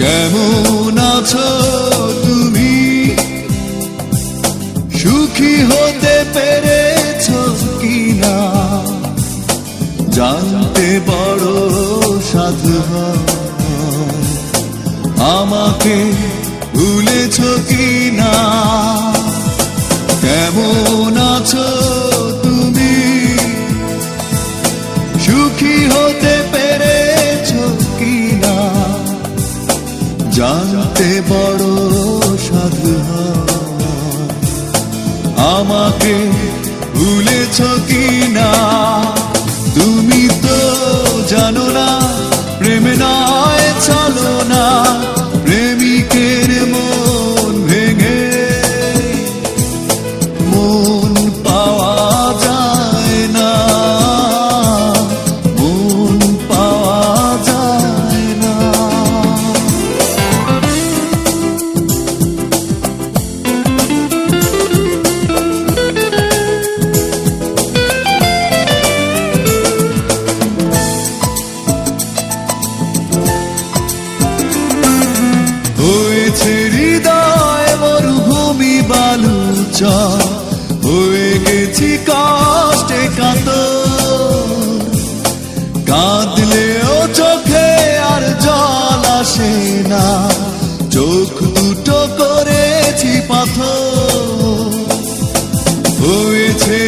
কেমন আছো তুমি? সুখী হতে পেরেছ কিনা? জানতে বড় সাধু। আমাকে ভুলেছ কিনা? কেমন আছো তুমি? সুখী হতে পেরেছ জানতে বড় সাধু। আমাকে ভুলেছ কিনা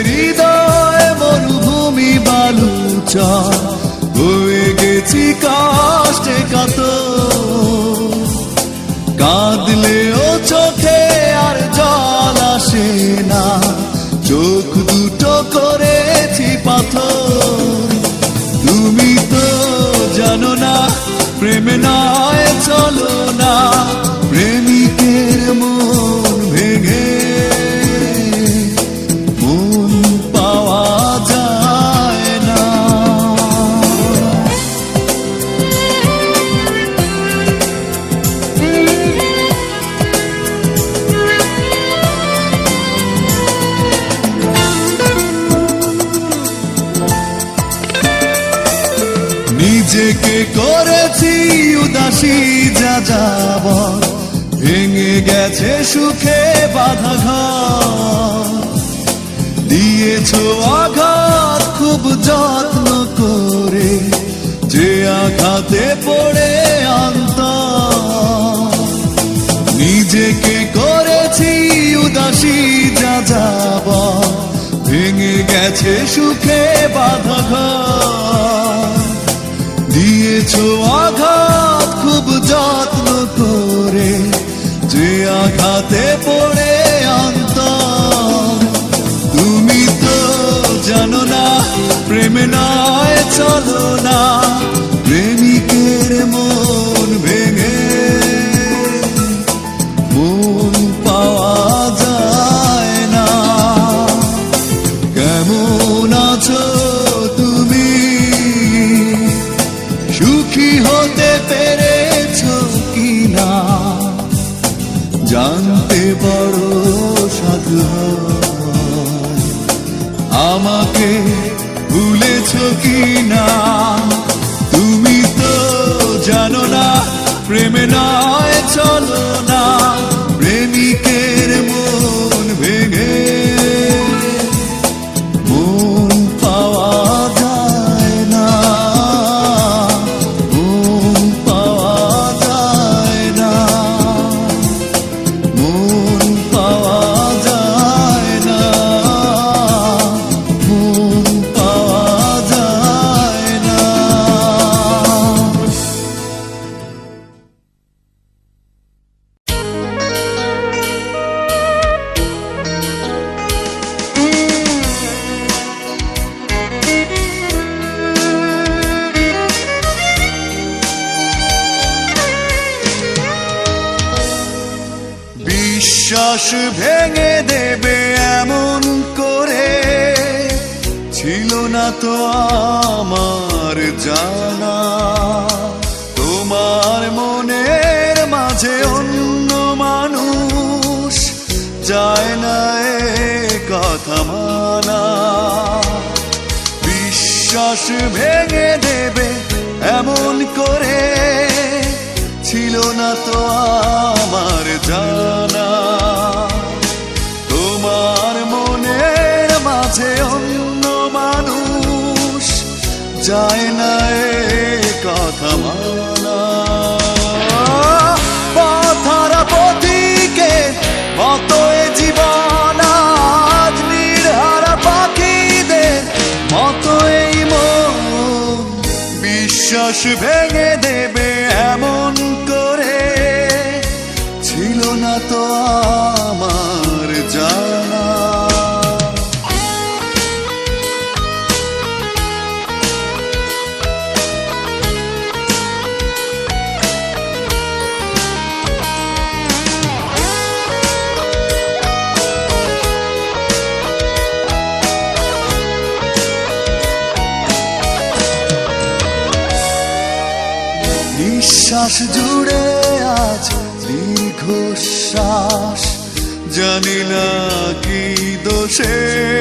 হৃদয় মরুভূমি বালুচ হয়ে গেছি কষ্টে কাতর কাঁদলেও চোখে আর জল আসে না। উদাসী যা যাব ভেঙে গেছে সুখে বাধা ঘর দিয়েছ আঘাত খুব যত্ন করে, যে আঘাতে পড়ে আন্ত নিজেকে করেছি উদাসী যা যাব ভেঙে গেছে সুখে বাধা দিয়েছ আঘাত যত্ন করে যে আঘাতে পড়ে অন্ত তুমি তো জানো না প্রেম নয় চলো না। বিশ্বাস ভেঙে দেবে এমন করে। ছিল না তো আমার জানা। তোমার মনের মাঝে অন্য মানুষ যায় না এ কথা মানা। বিশ্বাস ভেঙে দেবে এমন করে। ছিল না তো আমার জানা। তোমার মনের মাঝে অন্য মানুষ যায় না এ কথা মানা। পথার পথিকে মতো বিশ্বাস ভেঙে দেবে এমন করে। ছিল না তো আমার জুড়ে আজ দীর্ঘশ্বাস জানি না কি দোষে।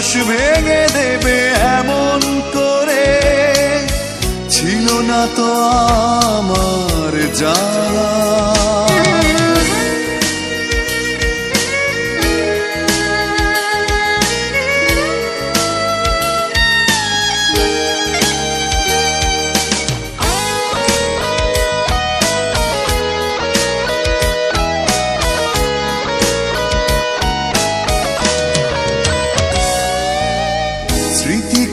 বিশ্বাস ভেঙে দেবে এমন করে। ছিল না তো আমার জানা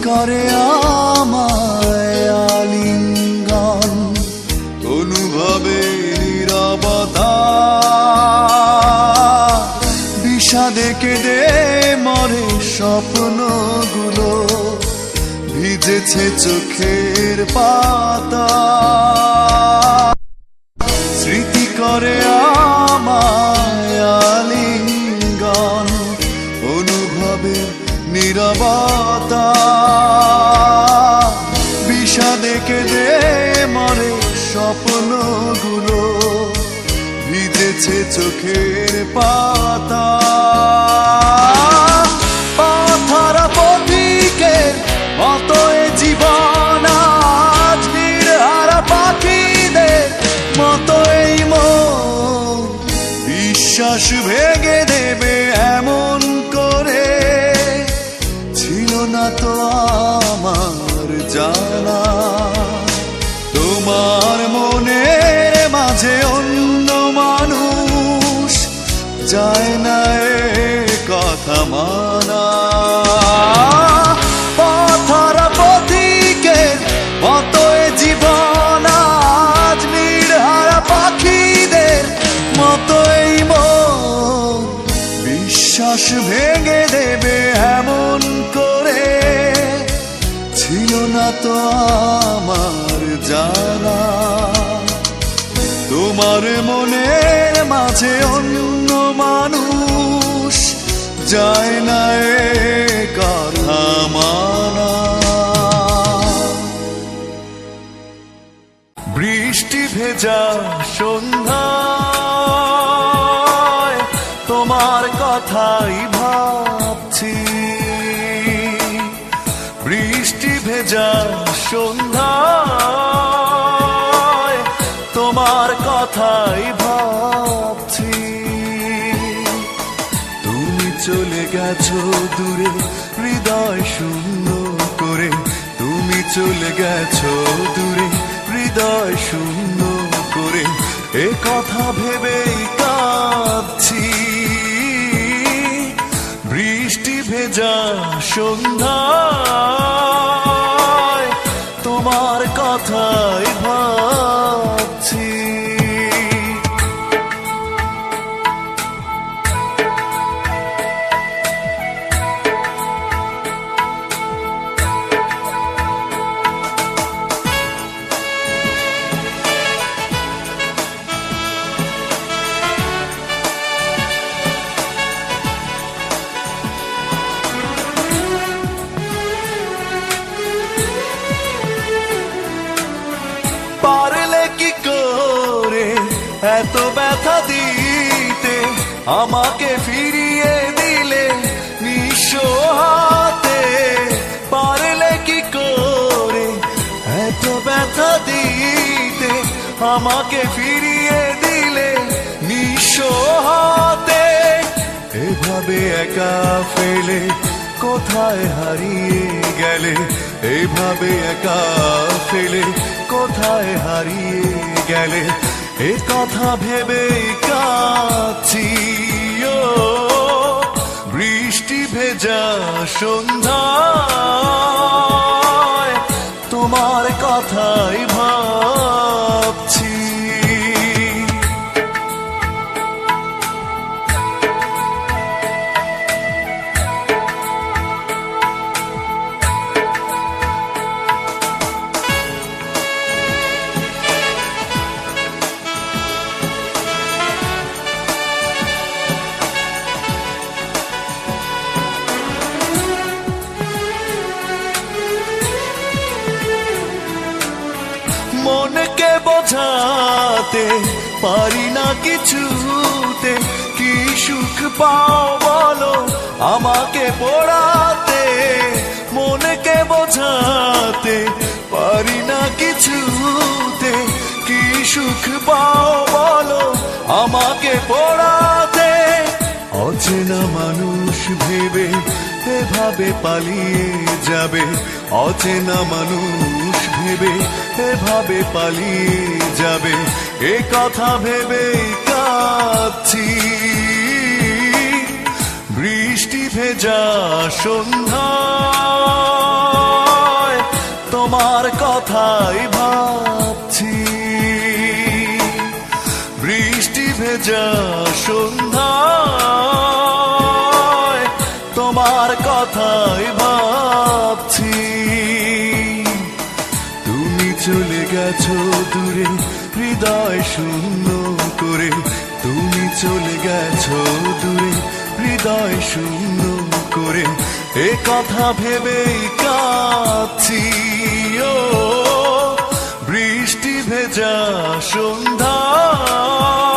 করে আমায় আলিঙ্গন, অনুভবে নিরবতা। বিষাদে কেঁদে মরে স্বপ্নগুলো, ভিজেছে চোখের পাতা। স্মৃতি করে আমায় আলিঙ্গন, অনুভবে নিরবতা। স্বপ্নগুলো ভিজেছে চোখের পাতা। পাথারা পথিকের মতো জীবন আজ নির্হারা পাখিদের মতো এই মন। বিশ্বাস ভেঙে দেবে এমন করে ছিল না তো আমার। যায় না এ কথা মানা। পথরা পথিকের মতো জীবন, আজ নির্হারা পাখিদের মতো এই মন। বিশ্বাস ভেঙে দেবে এমন করে, ছিল না তো আমার জানা। তোমার মনের মাঝে অন্য যায় না কথা মানা। বৃষ্টি ভেজা সন্ধ্যায় গেছো দূরে, হৃদয় শূন্য করে। তুমি চলে গেছো দূরে, হৃদয় শূন্য করে। এ কথা ভেবেই কাঁদছি। বৃষ্টি ভেজা সন্ধ্যায় এত ব্যথা দিতে আমাকে ফিরিয়ে দিলে হাতে। পারলে কি করে? এত ব্যথা দিতে আমাকে ফিরিয়ে দিলে হাতে। এভাবে একা ফেলে কোথায় হারিয়ে গেলে? এভাবে একা ফেলে কোথায় হারিয়ে গেলে? এ কথা ভেবে কাছি বৃষ্টি ভেজা সন্ধ্যা তোমার কথাই ভাবছি। পারি না কিছুতে। কি সুখ পাও বলো আমাকে পড়াতে, মনকে বোঝাতে। পারি না কিছুতে। কি সুখ পাও বলো আমাকে পড়াতে। অচেনা মানুষ ভেবে, এভাবে পালিয়ে যাবে। অচেনা মানুষ ভেবে, এভাবে পালিয়ে যাবে। এ কথা ভেবে কাঁদছি। বৃষ্টি ভেজা সন্ধ্যা তোমার কথাই ভাবছি। বৃষ্টি ভেজা সন্ধ্যায় কথাই ভাবছি। তুমি চলে গেছো দূরে, হৃদয় শূন্য করে। তুমি চলে গেছো দূরে, হৃদয় শূন্য করে। এ কথা ভেবে কাছি ও বৃষ্টি ভেজা সন্ধ্যায়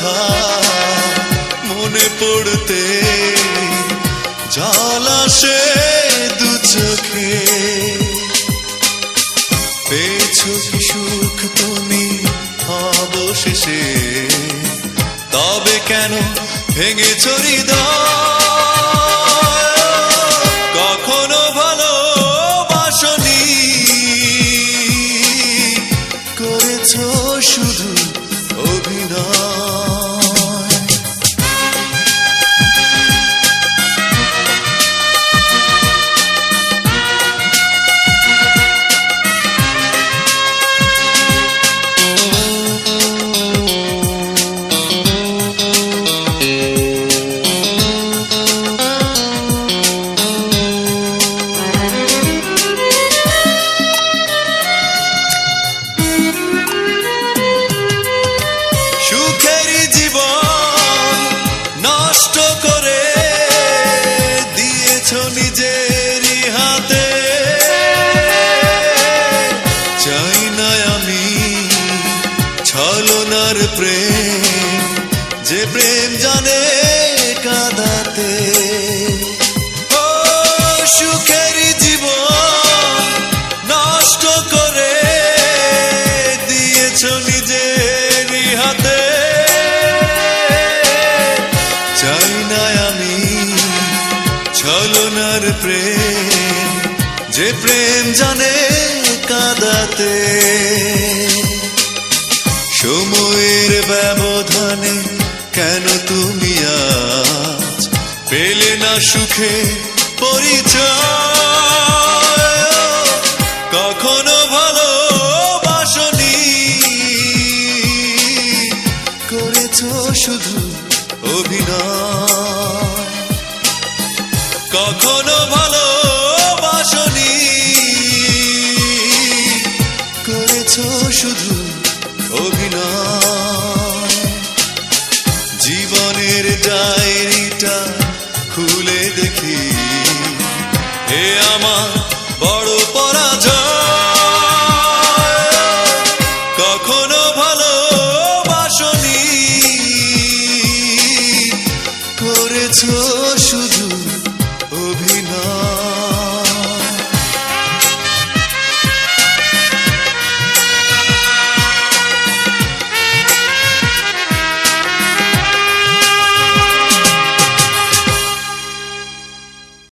কথা মনে পড়তে জল সে দু চোখে। পেয়েছ কি সুখ তুমি অবশেষে? তবে কেন ভেঙে চড়ি কখনো সুখে কখনো ভালো বাসনি করেছ শুধু অভিনয়। কখনো ভালো বাসনি করেছ শুধু অভিনয়। জীবনের ডায়েরিটা আমার